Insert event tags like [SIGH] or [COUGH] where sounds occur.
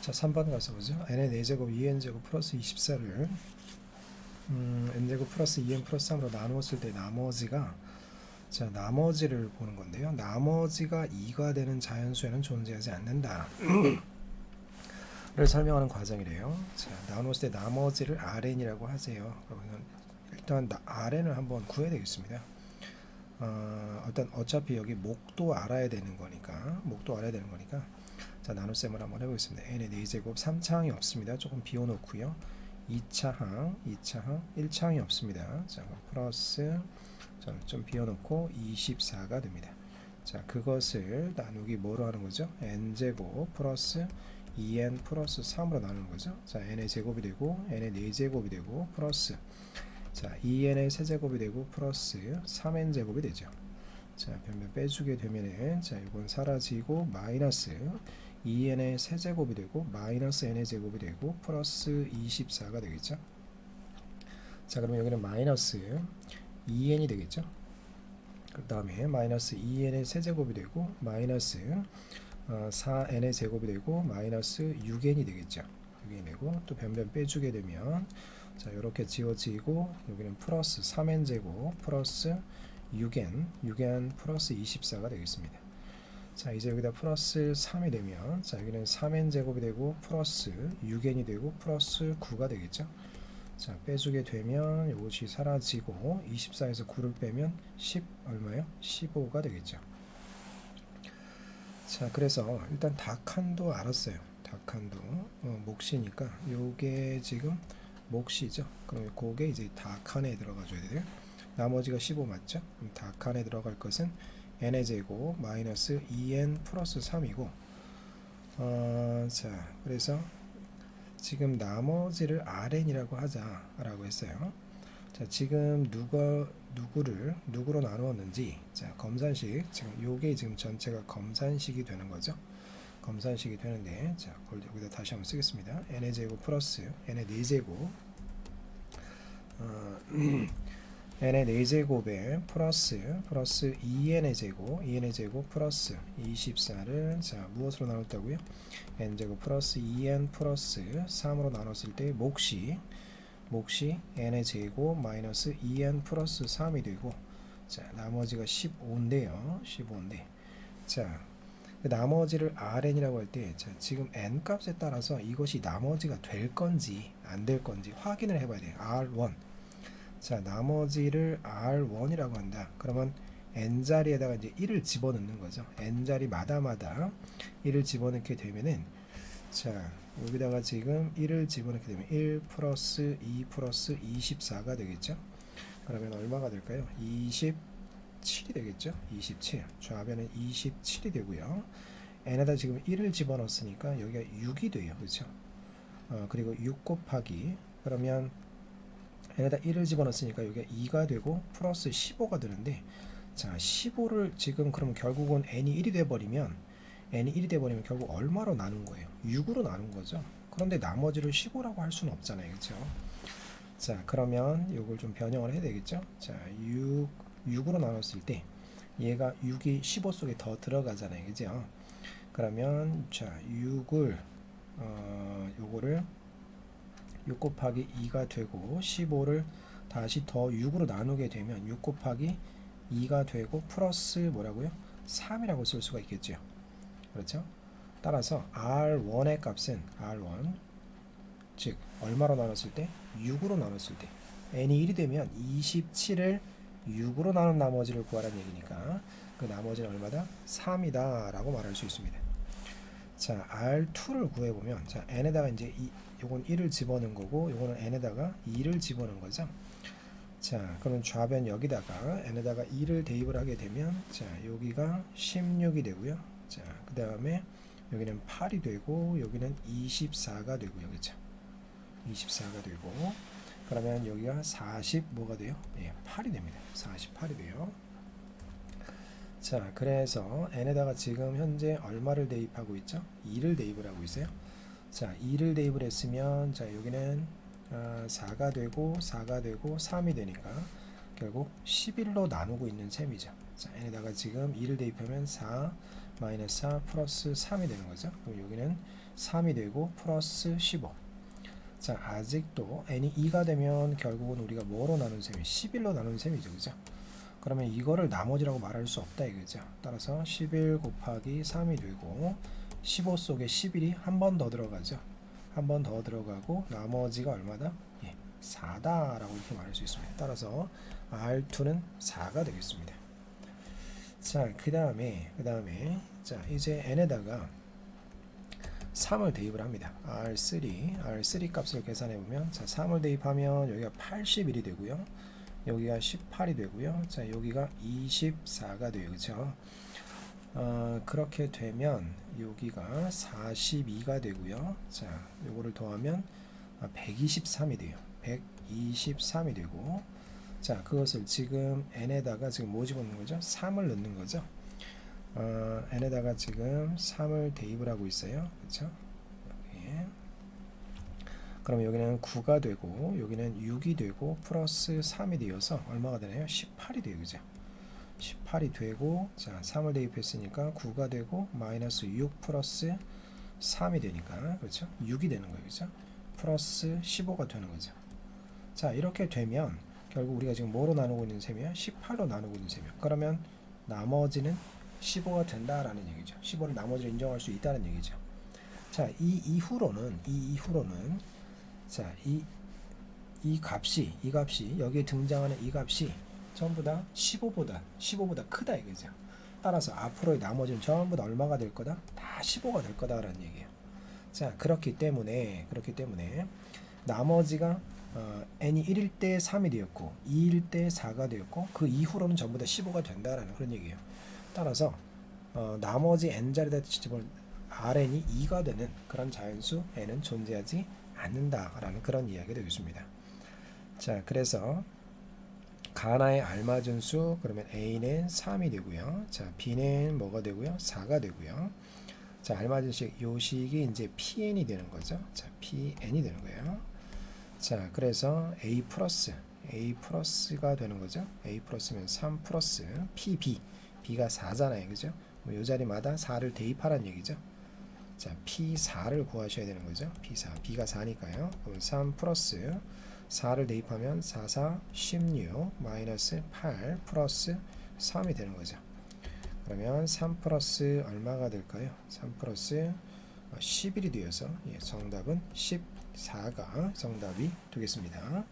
자, 3번 가서 보죠. n의 4제곱 2n제곱 플러스 24를 음, n제곱 플러스 2n 플러스 3으로 나누었을 때 나머지가 자, 나머지를 보는 건데요. 나머지가 2가 되는 자연수에는 존재하지 않는다. 를 설명하는 과정이래요. 자, 나누었을 때 나머지를 Rn이라고 하세요. 그러면 일단 나- Rn을 한번 구해야 되겠습니다. 어, 일단 어차피 여기 목도 알아야 되는 거니까 목도 알아야 되는 거니까 자 나눗셈을 한번 해보겠습니다. n의 4제곱 3차항이 없습니다. 조금 비워놓고요. 2차항, 2차항, 1차항이 없습니다. 자 플러스 자, 좀 비워놓고 24가 됩니다. 자 그것을 나누기 뭐로 하는 거죠? n제곱 플러스 2n 플러스 3으로 나누는 거죠. 자 n의 제곱이 되고 n의 4제곱이 되고 플러스 자 2n의 세제곱이 되고 플러스 3n 제곱이 되죠. 자 변변 빼주게 되면은 자 이건 사라지고 마이너스 2n의 세제곱이 되고 마이너스 n의 제곱이 되고 플러스 24가 되겠죠. 자 그러면 여기는 마이너스 2n이 되겠죠. 그 다음에 마이너스 2n의 세제곱이 되고 마이너스 어, 4n의 제곱이 되고 마이너스 6n이 되겠죠. 6n이 되고 또 변변 빼주게 되면 자 이렇게 지워지고 여기는 플러스 3n 제곱 플러스 6n 6n 플러스 24가 되겠습니다. 자 이제 여기다 플러스 3이 되면 자 여기는 3n 제곱이 되고 플러스 6n이 되고 플러스 9가 되겠죠. 자 빼주게 되면 이것이 사라지고 24에서 9를 빼면 10 얼마요? 15가 되겠죠. 자 그래서 일단 닭한도 알았어요. 닭한도 어, 몫이니까 요게 지금 몫이죠. 그럼 그게 이제 닭한에 들어가줘야 돼요. 나머지가 15 맞죠? 그럼 닭한에 들어갈 것은 n의 제곱 마이너스 2n 플러스 3이고 어, 자 그래서 지금 나머지를 rn이라고 하자라고 했어요. 자 지금 누가 누구를 누구로 나누었는지 자 검산식 지금 요게 지금 전체가 검산식이 되는 거죠. 검산식이 되는데 자 그걸 여기다 다시 한번 쓰겠습니다. n의 제곱 플러스 n의 4제곱 어, [CLEARS THROAT] n의 4제곱에 플러스 플러스 2n의 제곱 2n의 제곱 플러스 24를 자 무엇으로 나눴다고요? n제곱 플러스 2n 플러스 3으로 나눴을 때 몫이 몫이 n의 제곱 마이너스 2n 플러스 3이 되고 자 나머지가 15인데요. 15인데. 자 그 나머지를 rn이라고 할 때 자 지금 n 값에 따라서 이것이 나머지가 될 건지 안 될 건지 확인을 해봐야 돼요. R1 자 나머지를 r1이라고 한다. 그러면 n 자리에다가 이제 1을 집어넣는 거죠. N 자리마다마다 1을 집어넣게 되면은 자 여기다가 지금 1을 집어넣게 되면 1 플러스 2 플러스 24가 되겠죠? 그러면 얼마가 될까요? 27이 되겠죠? 27 좌변은 27이 되고요. N에다 지금 1을 집어넣었으니까 여기가 6이 돼요. 그렇죠? 어, 그리고 6 곱하기. 그러면 n에다 1을 집어넣었으니까 여기가 2가 되고 플러스 15가 되는데 자 15를 지금 그럼 결국은 n이 1이 돼버리면 n이 1이 돼버리면 결국 얼마로 나눈 거예요? 6으로 나눈 거죠. 그런데 나머지를 15라고 할 수는 없잖아요. 그렇죠 자 그러면 이걸 좀 변형을 해야 되겠죠? 자 6, 6으로 나눴을 때 얘가 6이 15 속에 더 들어가잖아요. 그죠? 그러면 자 6을 어 요거를 6 곱하기 2가 되고 15를 다시 더 6으로 나누게 되면 6 곱하기 2가 되고 플러스 뭐라고요? 3이라고 쓸 수가 있겠죠. 그렇죠? 따라서 R1의 값은 R1 즉 얼마로 나눴을 때? 6으로 나눴을 때 n이 1이 되면 27을 6으로 나눈 나머지를 구하라는 얘기니까 그 나머지는 얼마다? 3이다 라고 말할 수 있습니다. 자, R2를 구해보면 자, n에다가 이제 이, 요건 1을 집어넣은 거고 요거는 n에다가 2를 집어넣은 거죠. 자, 그러면 좌변 여기다가 n에다가 2를 대입을 하게 되면 자, 여기가 16이 되고요. 자, 그 다음에 여기는 8이 되고 여기는 24가 되고요. 그렇죠? 24가 되고 그러면 여기가 40 뭐가 돼요? 예, 8이 됩니다. 48이 돼요. 자, 그래서 n에다가 지금 현재 얼마를 대입하고 있죠? 2를 대입을 하고 있어요. 자, 2를 대입을 했으면 자, 여기는 아, 4가 되고 4가 되고 3이 되니까 결국 11로 나누고 있는 셈이죠. 자, n에다가 지금 2를 대입하면 4 마이너스 4 플러스 3이 되는 거죠. 그럼 여기는 3이 되고 플러스 15. 자, 아직도 n이 2가 되면 결국은 우리가 뭐로 나눈 셈이 11로 나눈 셈이죠. 그죠? 그러면 이거를 나머지라고 말할 수 없다 이거죠. 따라서 11 곱하기 3이 되고 15 속에 11이 한 번 더 들어가죠. 한 번 더 들어가고 나머지가 얼마다? 예, 4다라고 이렇게 말할 수 있습니다. 따라서 R2는 4가 되겠습니다. 자, 그 다음에 그 다음에 자 이제 n에다가 3을 대입을 합니다. R3 R3 값을 계산해 보면 자 3을 대입하면 여기가 81이 되고요. 여기가 18이 되고요. 자 여기가 24가 돼요. 그렇죠? 어, 그렇게 되면 여기가 42가 되고요. 자 요거를 더하면 아, 123이 돼요. 123이 되고 자 그것을 지금 n에다가 지금 뭐 집어넣는 거죠? 3을 넣는 거죠. 어, n에다가 지금 3을 대입을 하고 있어요. 그렇죠? 그럼 여기는 9가 되고 여기는 6이 되고 플러스 3이 되어서 얼마가 되나요? 18이 돼요. 그죠? 18이 되고 자 3을 대입했으니까 9가 되고 마이너스 6 플러스 3이 되니까 그렇죠? 6이 되는 거예요. 그죠? 플러스 15가 되는 거죠. 자 이렇게 되면 결국 우리가 지금 뭐로 나누고 있는 셈이야? 18로 나누고 있는 셈이야. 그러면 나머지는 15가 된다라는 얘기죠. 15는 나머지를 인정할 수 있다는 얘기죠. 자, 이 이후로는 이 이후로는 자, 이 이 값이 이 값이 여기에 등장하는 이 값이 전부 다 15보다 15보다 크다 이거죠. 따라서 앞으로의 나머지는 전부 다 얼마가 될 거다? 다 15가 될 거다라는 얘기예요. 자, 그렇기 때문에 그렇기 때문에 나머지가 어, n이 1일 때 3이 되었고 2일 때 4가 되었고 그 이후로는 전부 다 15가 된다라는 그런 얘기예요. 따라서 어, 나머지 n 자리에다 집을 rn이 2가 되는 그런 자연수 n은 존재하지 않는다라는 그런 이야기가 되겠습니다. 자, 그래서 가나에 알맞은 수 그러면 a는 3이 되고요. 자, b는 뭐가 되고요? 4가 되고요. 자, 알맞은 식 요식이 이제 pn이 되는 거죠. 자, pn이 되는 거예요. 자, 그래서 a 플러스 a 플러스가 되는 거죠. a 플러스면 3 플러스 pb b가 4잖아요. 그죠? 뭐이 자리마다 4를 대입하라는 얘기죠. 자, P4를 구하셔야 되는 거죠. P4. B가 4니까요. 그럼 3 플러스 4를 대입하면 4, 4, 16 마이너스 8 플러스 3이 되는 거죠. 그러면 3 플러스 얼마가 될까요? 3 플러스 11이 되어서 예, 정답은 14가 정답이 되겠습니다.